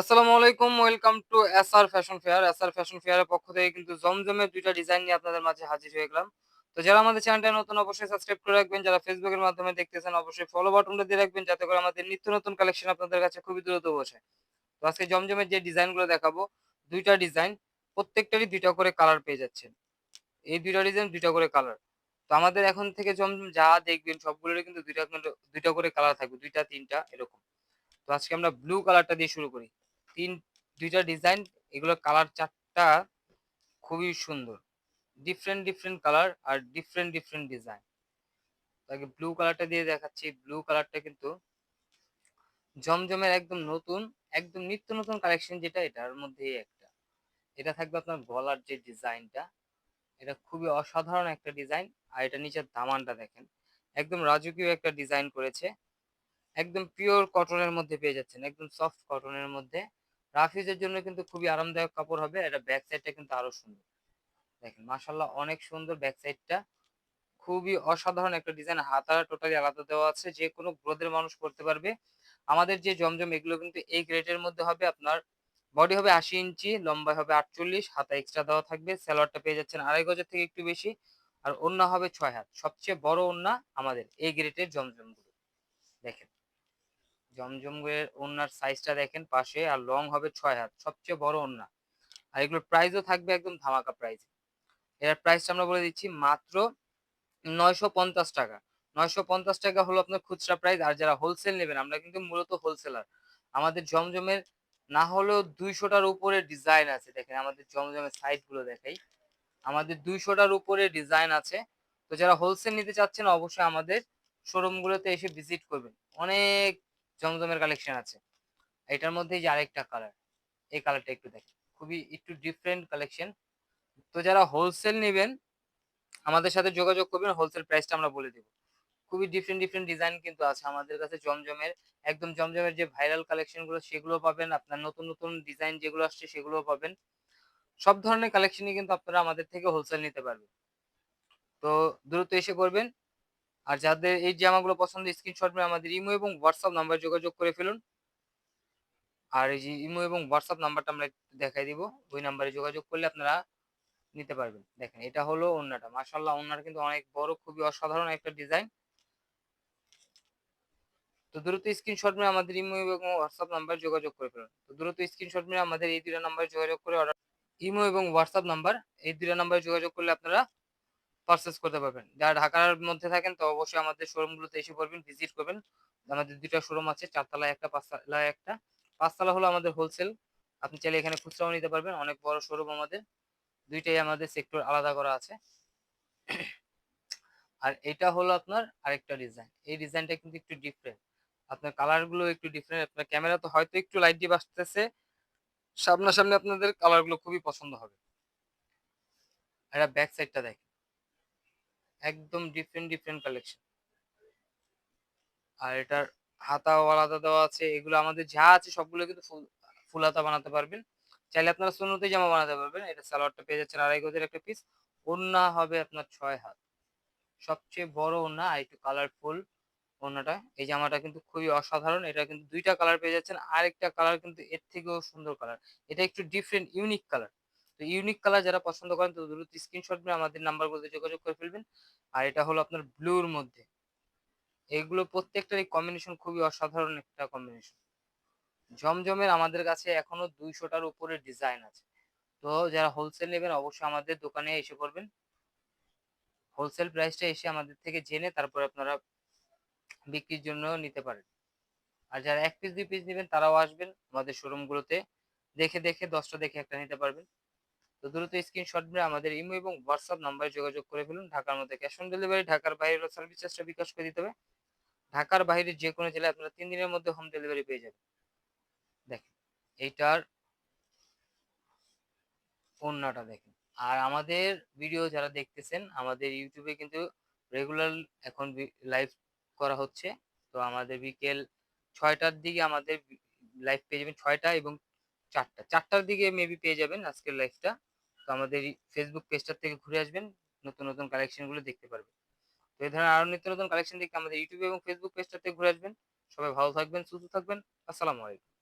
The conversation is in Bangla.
আসসালামু আলাইকুম, welcome to SR fashion fair. SR fashion ফেয়ারের পক্ষ থেকে কিন্তু জমজমের দুইটা ডিজাইন নিয়ে আপনাদের মাঝে হাজির হয়ে গেলাম। তো যারা আমাদের চ্যানেলটা নতুন, অবশ্যই সাবস্ক্রাইব করে রাখবেন। যারা ফেসবুকের মাধ্যমে দেখতেছেন, অবশ্যই ফলো বাটনটা দিয়ে রাখবেন, যাতে করে আমাদের নিত্য নতুন কালেকশন আপনাদের কাছে খুবই দ্রুত বসে তো আজকে জমজমের যে ডিজাইনগুলো দেখাবো, দুইটা ডিজাইন, প্রত্যেকটারই দুইটা করে কালার পেয়ে যাচ্ছেন। এই দুইটা ডিজাইন, দুইটা করে কালার তো আমাদের এখন থেকে জমজম যা দেখবেন, সবগুলোরই কিন্তু দুইটা দুইটা করে কালার থাকবে, দুইটা, তিনটা, এরকম। তো আজকে আমরা ব্লু কালারটা দিয়ে শুরু করি। তিন, দুইটা ডিজাইন এগুলো কালার চারটা খুবই সুন্দর। ডিফারেন্ট ডিফারেন্ট কালার আর ডিফারেন্ট ডিফারেন্ট ডিজাইন তাকে ব্লু কালারটা দিয়ে দেখাচ্ছি। ব্লু কালারটা কিন্তু জমজমের একদম নতুন, একদম নিত্য নতুন কালেকশন যেটা, এটার মধ্যে একটা। এটা থাকবে আপনার গলার যে ডিজাইনটা এটা খুবই অসাধারণ একটা ডিজাইন আর এটা নিচের দামানটা দেখেন। একদম রাজকীয় একটা ডিজাইন করেছে। একদম পিওর কটনের মধ্যে পেয়ে যাচ্ছেন। একদম সফট কটনের মধ্যে। রাফিজের জন্য কিন্তু খুবই আরামদায়ক কাপড় হবে, এটা ব্যাক সাইডটা কিন্তু আরও সুন্দর। দেখেন মাসাল্লাহ অনেক সুন্দর ব্যাক সাইডটা খুবই অসাধারণ একটা ডিজাইন হাতারা টোটালি আলাদা দেওয়া আছে, যে কোনো গ্রোদের মানুষ করতে পারবে। আমাদের যে জমজম, এগুলো কিন্তু এই গ্রেডের মধ্যে হবে, আপনার বডি হবে আশি ইঞ্চি লম্বা হবে আটচল্লিশ, হাতা এক্সট্রা দেওয়া থাকবে স্যালোয়ারটা পেয়ে যাচ্ছেন আড়াই গজের থেকে একটু বেশি, আর ওন্না হবে ছয় হাত। সবচেয়ে বড় ওন্না আমাদের এই গ্রেডের জমজমগুলো দেখেন জমজমের ওনার সাইজটা দেখেন পাশে, আর লং হবে ছয় হাত, সবচেয়ে বড় ওনা আর এগুলোর প্রাইসও থাকবে একদম ধামাকা প্রাইস এর প্রাইসটা আমরা বলে দিচ্ছি মাত্র নয়শো পঞ্চাশ টাকা। নয়শো পঞ্চাশ টাকা হলো আপনার খুচরা প্রাইস আর যারা হোলসেল নেবেন, আমরা কিন্তু মূলত হোলসেলার আমাদের জমজমের না হলেও দুইশোটার উপরে ডিজাইন আছে, দেখেন আমাদের জমজমের সাইটগুলো দেখাই। আমাদের দুইশোটার উপরে ডিজাইন আছে। তো যারা হোলসেল নিতে চাচ্ছেন, অবশ্যই আমাদের শোরুমগুলোতে এসে ভিজিট করবেন। অনেক জমজমের কালেকশন আছে। এটার মধ্যে যে আরেকটা কালার এই কালারটা একটু দেখেন খুবই একটু ডিফারেন্ট কালেকশন তো যারা হোলসেল নেবেন, আমাদের সাথে যোগাযোগ করবেন হোলসেল প্রাইসটা আমরা বলে দেব। খুবই ডিফারেন্ট ডিফারেন্ট ডিজাইন কিন্তু আছে। আমাদের কাছে জমজমের, একদম জমজমের যে ভাইরাল কালেকশনগুলো, সেগুলো পাবেন। আপনার নতুন নতুন ডিজাইন যেগুলো আসছে সেগুলো পাবেন। সব ধরনের কালেকশনই কিন্তু আপনারা আমাদের থেকে হোলসেল নিতে পারবেন। তো দ্রুত এসে করবেন। আর যাদের এই জামাগুলো পছন্দ স্ক্রিনশট নিয়ে আমাদের ইমো এবং হোয়াটসঅ্যাপ নাম্বার যোগাযোগ করে ফেলুন। আর এই যে ইমো এবং হোয়াটসঅ্যাপ নাম্বারটা আমরা দেখাই দিব। ওই নাম্বারে যোগাযোগ করলে আপনারা নিতে পারবেন। দেখেন, এটা হলো ওন্নাটা মাশাল্লাহ ওন্নাটা কিন্তু অনেক বড়, খুবই অসাধারণ একটা ডিজাইন তো দ্রুত স্ক্রিনশট নিয়ে আমাদের ইমো এবং হোয়াটসঅ্যাপ নাম্বার যোগাযোগ করে ফেলুন। তো দ্রুত স্ক্রিনশট নিয়ে আমাদের এই দুটো নাম্বারে যোগাযোগ করে অর্ডার ইমো এবং হোয়াটসঅ্যাপ নাম্বার এই দুটো নাম্বারে যোগাযোগ করলে আপনারা পারচেস করতে পারবেন। যারা ঢাকার মধ্যে থাকেন, তো অবশ্যই আমাদের শোরুমগুলোতে এসে পড়বেন ভিজিট করবেন। আমাদের দুইটা শোরুম আছে, চারতলায় একটা, পাঁচতলায় একটা। পাঁচতলা হলো আমাদের হোলসেল আপনি চাইলে এখানে খুচরাও নিতে পারবেন, অনেক বড় শোরুম আমাদের। দুইটাই আমাদের সেক্টর আলাদা করা আছে। আর এটা হলো আপনার আরেকটা ডিজাইন এই ডিজাইনটা কিন্তু একটু ডিফারেন্ট আপনার কালারগুলো একটু ডিফারেন্ট আপনার ক্যামেরা তো হয়তো একটু লাইট দিয়ে আসতেছে সামনাসামনি আপনাদের কালারগুলো খুবই পছন্দ হবে। এটা ব্যাক সাইডটা দেখেন। একদম ডিফারেন্ট ডিফারেন্ট কালেকশন আর এটার হাতাও আলাদা দেওয়া আছে, এগুলো আমাদের যা আছে সবগুলো কিন্তু ফুল ফুল হাতা বানাতে পারবেন। চাইলে আপনারা সুন্নতি জামা বানাতে পারবেন, এটা সালোয়ারটা পেয়ে যাচ্ছেন আড়াই গজের একটা পিস ওন্না হবে আপনার ছয় হাত। সবচেয়ে বড় ওন্না আর একটু কালারফুল ওন্নাটা এই জামাটা কিন্তু খুবই অসাধারণ, এটা কিন্তু দুইটা কালার পেয়ে যাচ্ছেন। আরেকটা কালার কিন্তু এর থেকেও সুন্দর কালার এটা একটু ডিফারেন্ট ইউনিক কালার তো ইউনিক কালার যারা পছন্দ করেন, তো দ্রুত স্ক্রিনশট নিয়ে আমাদের নাম্বারগুলোতে যোগাযোগ করে ফেলবেন। আর এটা হলো আপনার ব্লুর মধ্যে। এগুলো প্রত্যেকটারই কম্বিনেশন খুবই অসাধারণ একটা কম্বিনেশন জমজমের আমাদের কাছে এখনও দুইশোটার উপরে ডিজাইন আছে। তো যারা হোলসেল নেবেন, অবশ্যই আমাদের দোকানে এসে করবেন হোলসেল প্রাইসটা এসে আমাদের থেকে জেনে তারপরে আপনারা বিক্রির জন্য নিতে পারেন। আর যারা এক পিস দুই পিস নেবেন, তারাও আসবেন আমাদের শোরুমগুলোতে দেখে দেখে, দশটা দেখে একটা নিতে পারবেন। তো দ্রুত স্ক্রিনশট নিয়ে আমাদের ইমো এবং হোয়াটসঅ্যাপ নাম্বারে যোগাযোগ করে ফেলুন। ঢাকার মধ্যে ক্যাশ অন ডেলিভারি ঢাকার বাইরে সার্ভিস চার্জটা বিকাশ করে দিতে হবে। ঢাকার বাইরে যে কোনো জেলায় আপনারা তিন দিনের মধ্যে হোম ডেলিভারি পেয়ে যাবেন। দেখেন, এইটার ওন্নাটা দেখেন। আর আমাদের ভিডিও যারা দেখতেছেন, আমাদের ইউটিউবে কিন্তু রেগুলার এখন লাইভ করা হচ্ছে। তো আমাদের বিকেল ছয়টার দিকে আমাদের লাইভ পেয়ে যাবেন ছয়টা এবং চারটা। চারটার দিকে মেবি পেয়ে যাবেন আজকের লাইভটা তো আমাদের ফেসবুক পেজটার থেকে ঘুরে আসবেন, নতুন নতুন কালেকশনগুলো দেখতে পারবেন। তো এই ধরনের আরও নিত্য নতুন কালেকশন দেখতে আমাদের ইউটিউব এবং ফেসবুক পেজটাতে ঘুরে আসবেন। সবাই ভালো থাকবেন, সুস্থ থাকবেন। আসসালামু আলাইকুম।